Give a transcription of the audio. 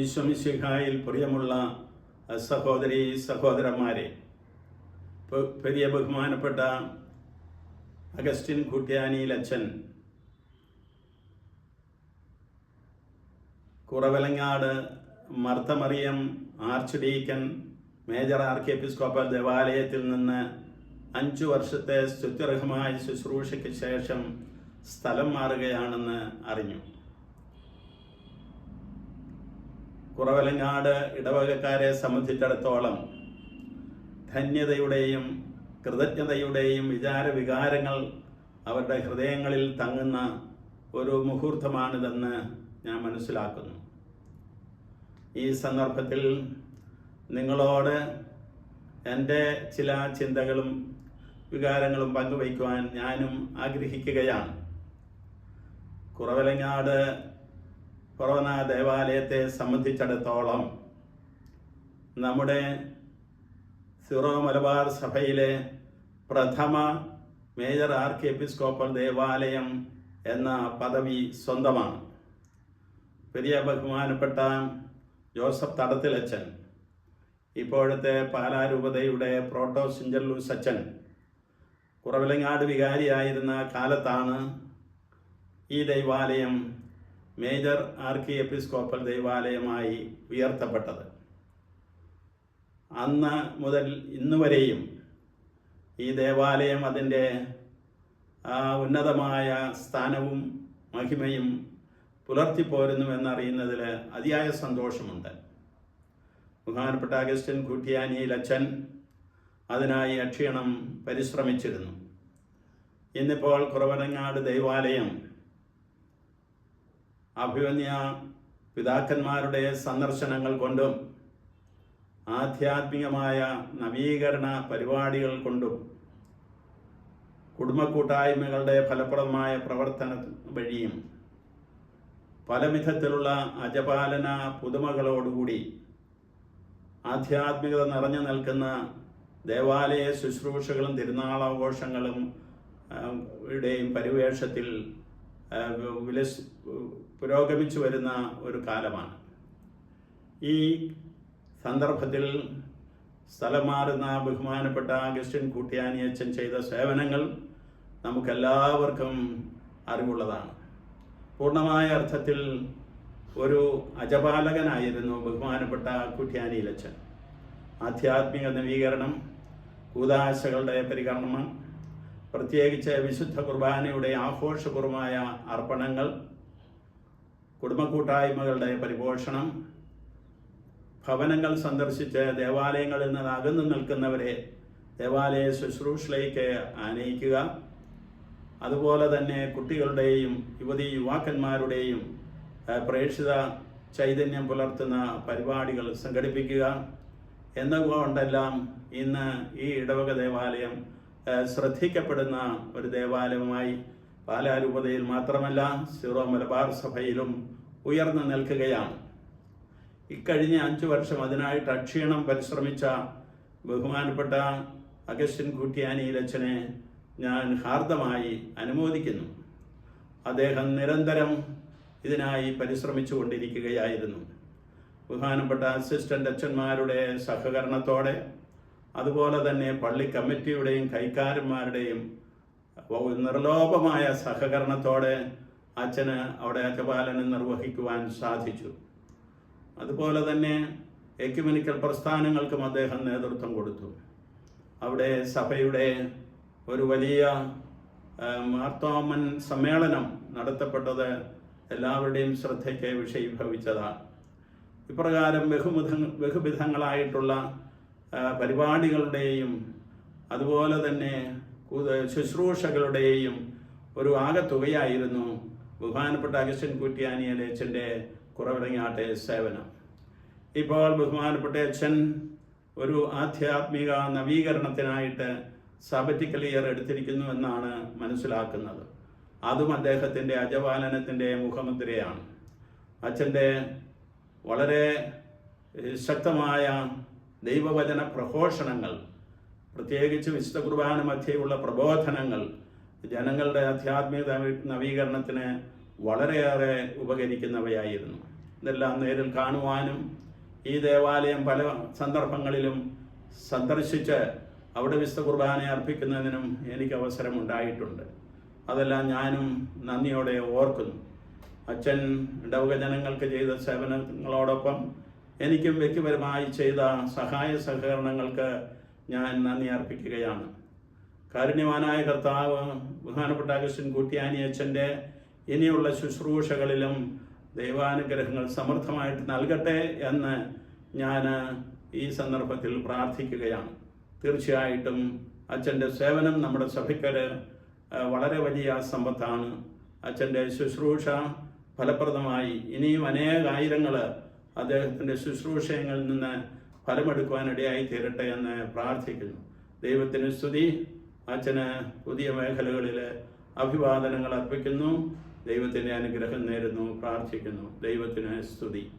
ഈശ്വമിശിഹായിൽ പ്രിയമുള്ള സഹോദരി സഹോദരന്മാരെ പെരിയ ബഹുമാനപ്പെട്ട അഗസ്റ്റിൻ കുട്യാനിയിൽ അച്ഛൻ Kuravilangad Marth Mariam archdeacon major archiepiscopal ദേവാലയത്തിൽ നിന്ന് അഞ്ചു വർഷത്തെ സ്തുത്യർഹമായ ശുശ്രൂഷയ്ക്ക് ശേഷം സ്ഥലം മാറുകയാണെന്ന് അറിഞ്ഞു. കുറവലങ്ങാട് ഇടവകക്കാരെ സംബന്ധിച്ചിടത്തോളം ധന്യതയുടെയും കൃതജ്ഞതയുടെയും വിചാരവികാരങ്ങൾ അവരുടെ ഹൃദയങ്ങളിൽ തങ്ങുന്ന ഒരു മുഹൂർത്തമാണിതെന്ന് ഞാൻ മനസ്സിലാക്കുന്നു. ഈ സന്ദർഭത്തിൽ നിങ്ങളോട് എന്റെ ചില ചിന്തകളും വികാരങ്ങളും പങ്കുവയ്ക്കുവാൻ ഞാനും ആഗ്രഹിക്കുകയാണ്. കുറവലങ്ങാട് കൊറോന ദേവാലയത്തെ സംബന്ധിച്ചിടത്തോളം നമ്മുടെ സിറോ മലബാർ സഭയിലെ പ്രഥമ മേജർ ആർക്കി എപ്പിസ്കോപ്പൽ ദേവാലയം എന്ന പദവി സ്വന്തമാണ്. പെരിയ ബഹുമാനപ്പെട്ട ജോസഫ് തടത്തിലച്ചൻ ഇപ്പോഴത്തെ പാലാരൂപതയുടെ പ്രോട്ടോ സിഞ്ചർലൂസ് അച്ചൻ കുറവിലങ്ങാട് വികാരിയായിരുന്ന കാലത്താണ് ഈ ദൈവാലയം മേജർ ആർക്കി എപ്പിസ്കോപ്പൽ ദേവാലയമായി ഉയർത്തപ്പെട്ടത്. അന്ന് മുതൽ ഇന്നുവരെയും ഈ ദേവാലയം അതിന്റെ ഉന്നതമായ സ്ഥാനവും മഹിമയും പുലർത്തിപ്പോരുന്നുവെന്നറിയുന്നതിൽ അതിയായ സന്തോഷമുണ്ട്. ബഹുമാനപ്പെട്ട അഗസ്റ്റിൻ കുട്ടിയാനിയിൽ അച്ഛൻ അതിനായി അക്ഷീണം പരിശ്രമിച്ചിരുന്നു. ഇന്നിപ്പോൾ കുറവനങ്ങാട് ദൈവാലയം അഭിമന്യ പിതാക്കന്മാരുടെ സന്ദർശനങ്ങൾ കൊണ്ടും ആധ്യാത്മികമായ നവീകരണ പരിപാടികൾ കൊണ്ടും കുടുംബ കൂട്ടായ്മകളുടെ ഫലപ്രദമായ പ്രവർത്തന വഴിയും പലവിധത്തിലുള്ള അജപാലന പുതുമകളോടുകൂടി ആധ്യാത്മികത നിറഞ്ഞു നിൽക്കുന്ന ദേവാലയ ശുശ്രൂഷകളും തിരുനാളാഘോഷങ്ങളും യുടെയും പരിവേഷത്തിൽ വിലസ് പുരോഗമിച്ചു വരുന്ന ഒരു കാലമാണ്. ഈ സന്ദർഭത്തിൽ സ്ഥലം മാറുന്ന ബഹുമാനപ്പെട്ട അഗസ്റ്റിൻ കൂട്ടിയാനി അച്ഛൻ ചെയ്ത സേവനങ്ങൾ നമുക്കെല്ലാവർക്കും അറിവുള്ളതാണ്. പൂർണമായ അർത്ഥത്തിൽ ഒരു അജപാലകനായിരുന്നു ബഹുമാനപ്പെട്ട കുട്ടിയാനിയിലച്ചൻ ആധ്യാത്മിക നവീകരണം കൂതാശകളുടെ പരികർമ്മം പ്രത്യേകിച്ച് വിശുദ്ധ കുർബാനയുടെ ആഘോഷപൂർവമായ അർപ്പണങ്ങൾ കുടുംബക്കൂട്ടായ്മകളുടെ പരിപോഷണം ഭവനങ്ങൾ സന്ദർശിച്ച് ദേവാലയങ്ങളിൽ നിന്ന് അകന്നു നിൽക്കുന്നവരെ ദേവാലയ ശുശ്രൂഷയിലേക്ക് ആനയിക്കുക. അതുപോലെ തന്നെ കുട്ടികളുടെയും യുവതി യുവാക്കന്മാരുടെയും പ്രേക്ഷിത ചൈതന്യം പുലർത്തുന്ന പരിപാടികൾ സംഘടിപ്പിക്കുക. എന്നുകൊണ്ടെല്ലാം ഇന്ന് ഈ ഇടവക ദേവാലയം ശ്രദ്ധിക്കപ്പെടുന്ന ഒരു ദേവാലയമായി പാലാരൂപതയിൽ മാത്രമല്ല സിറോ മലബാർ സഭയിലും ഉയർന്നു നിൽക്കുകയാണ്. ഇക്കഴിഞ്ഞ അഞ്ചു വർഷം അതിനായിട്ട് അക്ഷീണം പരിശ്രമിച്ച ബഹുമാനപ്പെട്ട അഗസ്റ്റിൻ കുട്ടിയാനിയിലച്ചനെ ഞാൻ ഹാർദമായി അനുമോദിക്കുന്നു. അദ്ദേഹം നിരന്തരം ഇതിനായി പരിശ്രമിച്ചു കൊണ്ടിരിക്കുകയായിരുന്നു ബഹുമാനപ്പെട്ട അസിസ്റ്റന്റ് അച്ഛന്മാരുടെ സഹകരണത്തോടെ അതുപോലെ തന്നെ പള്ളി കമ്മിറ്റിയുടെയും കൈക്കാരന്മാരുടെയും നിർലോഭമായ സഹകരണത്തോടെ അച്ഛന് അവിടെ അച്ഛപാലനം നിർവഹിക്കുവാൻ സാധിച്ചു. അതുപോലെ തന്നെ എക്യുമെനിക്കൽ പ്രസ്ഥാനങ്ങൾക്കും അദ്ദേഹം നേതൃത്വം കൊടുത്തു. അവിടെ സഭയുടെ ഒരു വലിയ മാർത്തോമൻ സമ്മേളനം നടത്തപ്പെട്ടത് എല്ലാവരുടെയും ശ്രദ്ധയ്ക്ക് വിഷയീഭവിച്ചതാണ് ഇപ്രകാരം ബഹുമുഖ ബഹുവിധങ്ങളായിട്ടുള്ള പരിപാടികളുടെയും അതുപോലെ തന്നെ ശുശ്രൂഷകളുടെയും ഒരു ആകത്തുകയായിരുന്നു ബഹുമാനപ്പെട്ട അഗസ്റ്റൻ കുറ്റിയാനിയലെ അച്ഛന്റെ കുറവിറങ്ങാട്ടെ സേവനം. ഇപ്പോൾ ബഹുമാനപ്പെട്ട അച്ഛൻ ഒരു ആധ്യാത്മിക നവീകരണത്തിനായിട്ട് സബറ്റിക്കൽ ഇയർ എടുത്തിരിക്കുന്നു എന്നാണ് മനസ്സിലാക്കുന്നത്. അതും അദ്ദേഹത്തിന്റെ അജപാലനത്തിന്റെ മുഖമുദ്രയാണ്. അച്ഛന്റെ വളരെ ശക്തമായ ദൈവവചന പ്രഘോഷണങ്ങൾ പ്രത്യേകിച്ച് വിശുദ്ധ കുർബാന മധ്യയുള്ള പ്രബോധനങ്ങൾ ജനങ്ങളുടെ ആധ്യാത്മിക നവീ- നവീകരണത്തിന് വളരെയേറെ ഉപകരിക്കുന്നവയായിരുന്നു. ഇതെല്ലാം നേരിൽ കാണുവാനും ഈ ദേവാലയം പല സന്ദർഭങ്ങളിലും സന്ദർശിച്ച് അവിടെ വിശുദ്ധ കുർബാന അർപ്പിക്കുന്നതിനും എനിക്ക് അവസരമുണ്ടായിട്ടുണ്ട്. അതെല്ലാം ഞാനും നന്ദിയോടെ ഓർക്കുന്നു. അച്ഛൻ ഇടവക ജനങ്ങൾക്ക് ചെയ്ത സേവനങ്ങളോടൊപ്പം എനിക്കും വ്യക്തിപരമായി ചെയ്ത സഹായ സഹകരണങ്ങൾക്ക് ഞാൻ നന്ദി അർപ്പിക്കുകയാണ്. കാരുണ്യവാനായ കർത്താവ് ബഹുമാനപ്പെട്ട അഗസ്റ്റിൻ കുട്ടിയാനി അച്ഛന്റെ ഇനിയുള്ള ശുശ്രൂഷകളിലും ദൈവാനുഗ്രഹങ്ങൾ സമർത്ഥമായിട്ട് നൽകട്ടെ എന്ന് ഞാൻ ഈ സന്ദർഭത്തിൽ പ്രാർത്ഥിക്കുകയാണ്. തീർച്ചയായിട്ടും അച്ഛന്റെ സേവനം നമ്മുടെ സഭയ്ക്കൊരു വളരെ വലിയ സമ്പത്താണ്. അച്ഛന്റെ ശുശ്രൂഷ ഫലപ്രദമായി. ഇനിയും അനേകായിരങ്ങൾ അദ്ദേഹത്തിന്റെ ശുശ്രൂഷയങ്ങളിൽ നിന്ന് ഫലമെടുക്കുവാനിടയായി തീരട്ടെ എന്ന് പ്രാർത്ഥിക്കുന്നു. ദൈവത്തിന് സ്തുതി. അച്ഛന് പുതിയ മേഖലകളിൽ അഭിവാദനങ്ങൾ അർപ്പിക്കുന്നു. ദൈവത്തിന്റെ അനുഗ്രഹം നേരുന്നു. പ്രാർത്ഥിക്കുന്നു. ദൈവത്തിന് സ്തുതി.